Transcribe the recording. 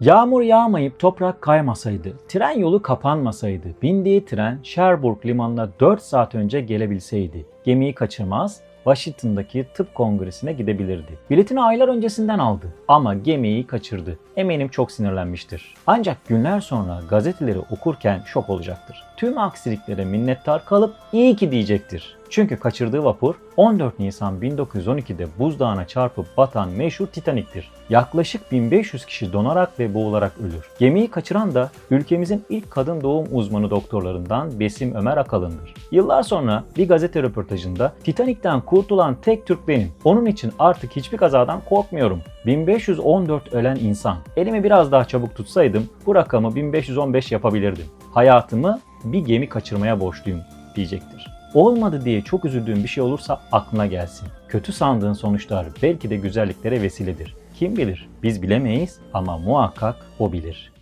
Yağmur yağmayıp toprak kaymasaydı, tren yolu kapanmasaydı, bindiği tren Cherbourg limanına 4 saat önce gelebilseydi, gemiyi kaçırmaz, Washington'daki tıp kongresine gidebilirdi. Biletini aylar öncesinden aldı ama gemiyi kaçırdı. Eminim çok sinirlenmiştir. Ancak günler sonra gazeteleri okurken şok olacaktır. Tüm aksiliklere minnettar kalıp iyi ki diyecektir. Çünkü kaçırdığı vapur 14 Nisan 1912'de buzdağına çarpıp batan meşhur Titanik'tir. Yaklaşık 1500 kişi donarak ve boğularak ölür. Gemiyi kaçıran da ülkemizin ilk kadın doğum uzmanı doktorlarından Besim Ömer Akalın'dır. Yıllar sonra bir gazete röportajında Titanik'ten kurtulan tek Türk benim. Onun için artık hiçbir kazadan korkmuyorum. 1514 ölen insan. Elimi biraz daha çabuk tutsaydım bu rakamı 1515 yapabilirdim. Hayatımı bir gemi kaçırmaya borçluyum diyecektir. Olmadı diye çok üzüldüğün bir şey olursa aklına gelsin. Kötü sandığın sonuçlar belki de güzelliklere vesiledir. Kim bilir? Biz bilemeyiz ama muhakkak o bilir.